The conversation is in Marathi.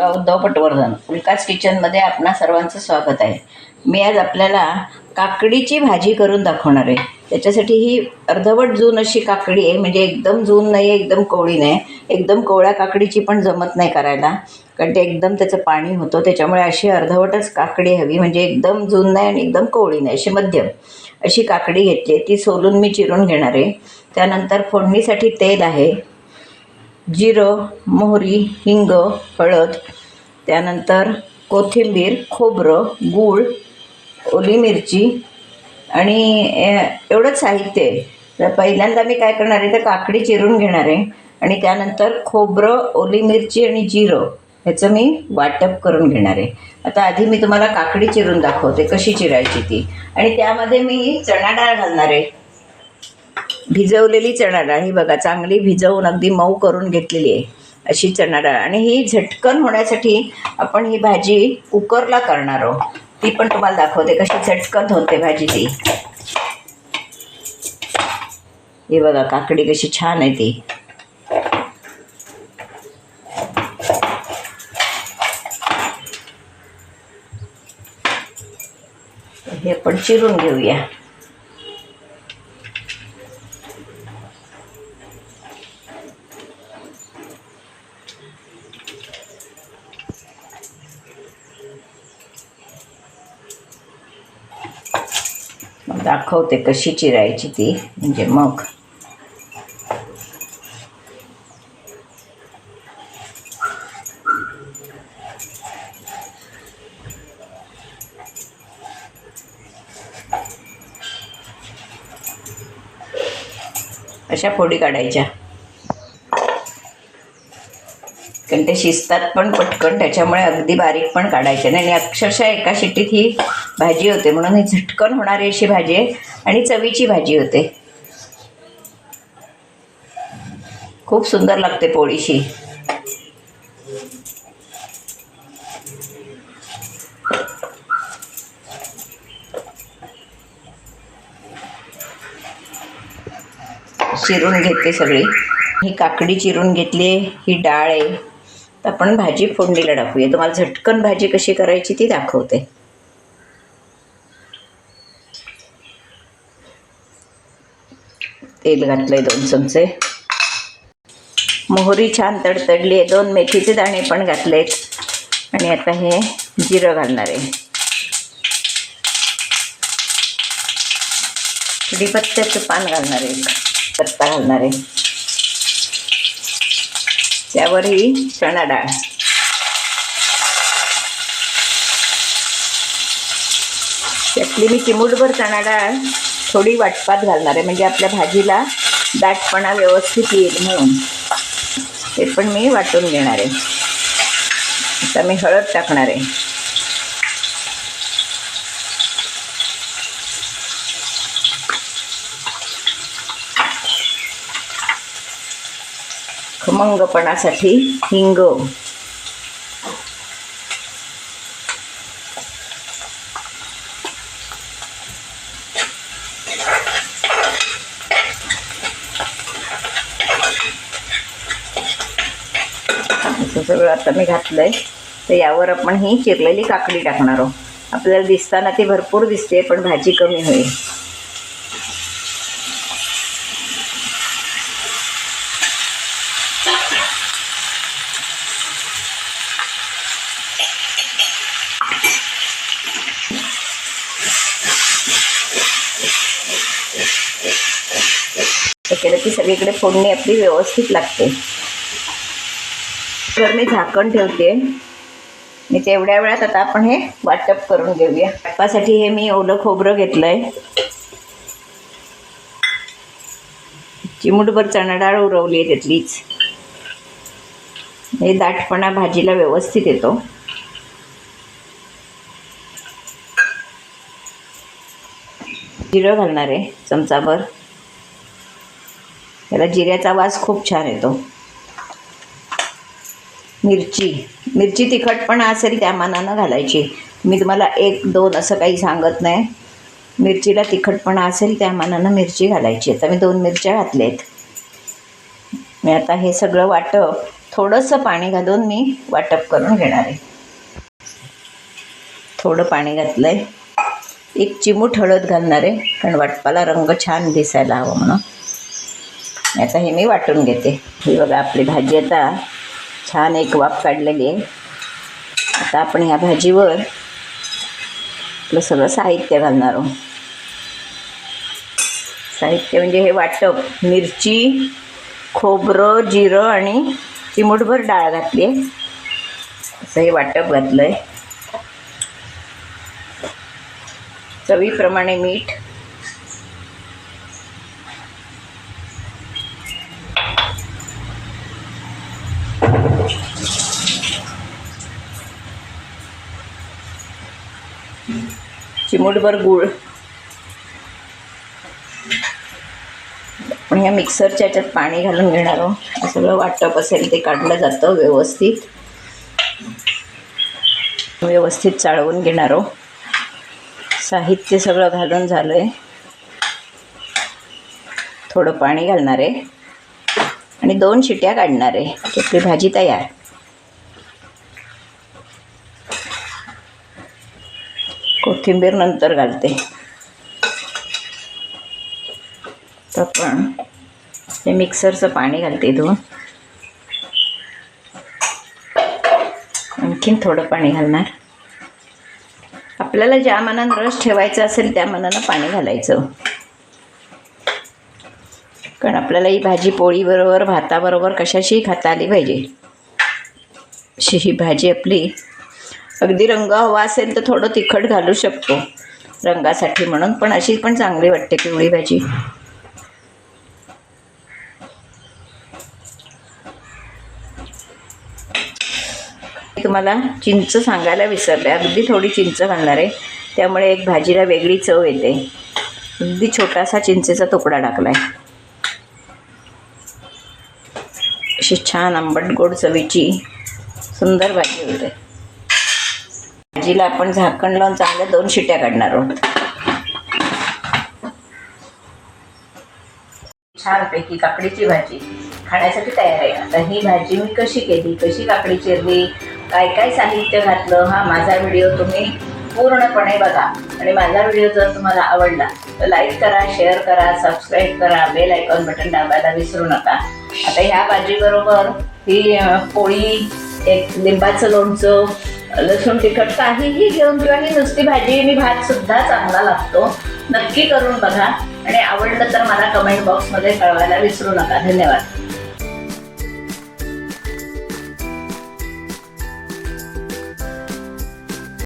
उल्का उद्धव पटवर्धन? उल्काच किचनमध्ये आपणा सर्वांचं स्वागत आहे. मी आज आपल्याला काकडीची भाजी करून दाखवणार आहे. त्याच्यासाठी ही अर्धवट जून अशी काकडी आहे. म्हणजे एकदम जून नाही आहे एकदम कोवळी नाही. एकदम कोवळ्या काकडीची पण जमत नाही करायला. कारण ते एकदम त्याचं पाणी होतं. त्याच्यामुळे अशी अर्धवटच काकडी हवी. म्हणजे एकदम जून नाही आणि एकदम कोवळी नाही. अशी मध्यम अशी काकडी घेतली ती सोलून मी चिरून घेणार आहे. त्यानंतर फोडणीसाठी तेल आहे. जिरं मोहरी हिंग हळद त्यानंतर कोथिंबीर खोबरं गूळ ओली मिरची आणि एवढंच साहित्य आहे. तर पहिल्यांदा मी काय करणार आहे तर काकडी चिरून घेणार आहे आणि त्यानंतर खोबरं ओली मिरची आणि जिरं ह्याचं मी वाटप करून घेणार आहे. आता आधी मी तुम्हाला काकडी चिरून दाखवते कशी चिरायची ती. आणि त्यामध्ये मी चणा डाळ घालणार आहे. भिजवलेली चणा डाळ ही बघा चांगली भिजवून अगदी मऊ करून घेतलेली आहे अशी चणा डाळ आणि ही झटकन होण्यासाठी आपण ही भाजी कुकरला करणार आहोत. ती पण तुम्हाला दाखवते कशी झटकन होते भाजी ती ही बघा काकडी कशी छान आहे ती. हे आपण चिरून घेऊया. दाखवते कशी चिरायची ती. म्हणजे मग. अशा फोडी काढायच्या. कारण ते शिजतात पण पटकन त्याच्यामुळे अगदी बारीक पण काढायचे नाही. आणि अक्षरशः एका शिट्टीत ही भाजी होते. म्हणून ही झटकन होणारी अशी भाजी आहे आणि चवीची भाजी होते. खूप सुंदर लागते पोळीशी. चिरून घेते सगळी. ही काकडी चिरून घेतली ही डाळ आहे. तर आपण भाजी फोडणीला टाकूया. तुम्हाला झटकन भाजी कशी करायची ती दाखवते. तेल घातलं आहे दोन चमचे. मोहरी छान तडतडली आहे. दोन मेथीचे दाणे पण घातलेत. आणि आता हे जिरं घालणार आहे. कढीपत्त्याचं पान घालणार आहे. पत्ता घालणार आहे. त्यावर ही चणा डाळ. त्यातली मी चिमूटभर चणा डाळ थोडी वाटपात घालणार आहे. म्हणजे आपल्या भाजीला दाटपणा व्यवस्थित येईल म्हणून. ते पण मी वाटून घेणार आहे. आता मी हळद टाकणार आहे. खमंगपणासाठी हिंग. असं सगळं आता मी घातलंय. तर यावर आपण ही चिरलेली काकडी टाकणार आहोत. आपल्याला दिसताना ती भरपूर दिसते पण भाजी कमी होईल. की सगळीकडे फोडणी आपली व्यवस्थित लागते. तर मी झाकण ठेवते मी तेवढ्या वेळात आता आपण हे वाटप करून घेऊया. वाटपासाठी हे मी ओलं खोबरं घेतलं आहे चिमूटभर चणा डाळ उरवली आहे त्यातलीच. हे दाटपणा भाजीला व्यवस्थित येतो. जिरं घालणार आहे चमचाभर. त्याला जिऱ्याचा वास खूप छान येतो. मिरची मिरची तिखटपणा असेल त्या मानानं घालायची. मी तुम्हाला एक दोन असं काही सांगत नाही. मिरचीला तिखटपणा असेल त्या मानानं मिरची घालायची. आता मी दोन मिरच्या घातल्या आहेत मी आता हे सगळं वाटप थोडंसं पाणी घालून मी वाटप करून घेणार आहे. थोडं पाणी घातलं आहे एक चिमूट हळद घालणार आहे कारण वाटपाला रंग छान दिसायला हवं म्हणून. आता हे मी वाटून घेते. ही बघा आपली भाजी आता छान एक वाफ काढलेली आहे. आता आपण ह्या भाजीवर आपलं सगळं साहित्य घालणार आहोत. साहित्य म्हणजे हे वाटप मिरची खोबरं जिरं आणि चिमूटभर डाळ घातली आहे. असं हे वाटप घातलं आहे चवीप्रमाणे मीठ चिमूटभर गूळ. आपण ह्या मिक्सरच्या याच्यात पाणी घालून घेणार आहोत. सगळं वाटप असेल ते काढलं जातं व्यवस्थित. व्यवस्थित चाळवून घेणार आहोत. साहित्य सगळं घालून झालं आहे थोडं पाणी घालणार आहे. आणि दोन शिट्या काढणार आहे. की आपली भाजी तयार. कोथिंबीर नंतर घालते. तर पण हे मिक्सरचं पाणी घालते धुवून आणखीन थोडं पाणी घालणार. आपल्याला ज्या मनानं रस ठेवायचा असेल त्या मनानं पाणी घालायचं. कारण आपल्याला ही भाजी पोळीबरोबर भाताबरोबर कशाशीही खाता आली पाहिजे. अशी ही भाजी आपली अगदी रंग हवा असेल तर थोडं तिखट घालू शकतो रंगासाठी म्हणून पण अशी पण चांगली वाटते पिवळी भाजी. तुम्हाला चिंच सांगायला विसरले. अगदी थोडी चिंच घालणार आहे. त्यामुळे एक भाजीला वेगळी चव येते. अगदी छोटासा चिंचेचा तुकडा टाकला आहे अशी छान आंबट गोड चवीची सुंदर भाजी होते. भाजीला आपण झाकण लावून चांगल्या दोन शिट्या काढणार आहोत. छानपैकी काकडीची भाजी खाण्यासाठी तयार आहे. आता ही भाजी मी कशी केली कशी काकडी चिरली काय काय साहित्य घातलं हा माझा व्हिडिओ तुम्ही पूर्णपणे बघा. आणि माझा व्हिडिओ जर तुम्हाला आवडला तर लाईक करा शेअर करा सबस्क्राईब करा बेल आयकॉन बटन दाबायला विसरू नका. आता ह्या भाजीबरोबर ही पोळी एक लिंबाचं लोणचं लसूण तिखट काहीही घेऊन किंवा ही नुसती भाजी आणि भात सुद्धा चांगला लागतो. नक्की करून बघा. आणि आवडलं तर मला कमेंट बॉक्समध्ये कळवायला विसरू नका. धन्यवाद.